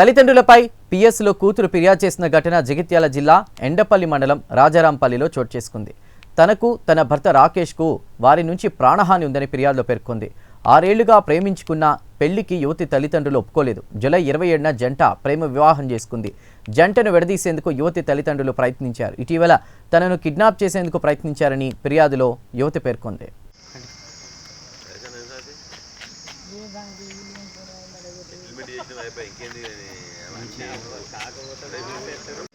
తల్లిదండ్రులపై పిఎస్లో కూతురు ఫిర్యాదు చేసిన ఘటన జగిత్యాల జిల్లా ఎండపల్లి మండలం రాజారాంపల్లిలో చోటు చేసుకుంది. తనకు తన భర్త రాకేష్కు వారి నుంచి ప్రాణహాని ఉందని ఫిర్యాదులో పేర్కొంది. ఆరేళ్ళుగా ప్రేమించుకున్న పెళ్ళికి యువతి తల్లిదండ్రులు ఒప్పుకోలేదు. జూలై ఇరవై ఏడున జంట ప్రేమ వివాహం చేసుకుంది. జంటను విడదీసేందుకు యువతి తల్లిదండ్రులు ప్రయత్నించారు. ఇటీవల తనను కిడ్నాప్ చేసేందుకు ప్రయత్నించారని ఫిర్యాదులో యువతి పేర్కొంది. ఇంకేంది కాకపోతే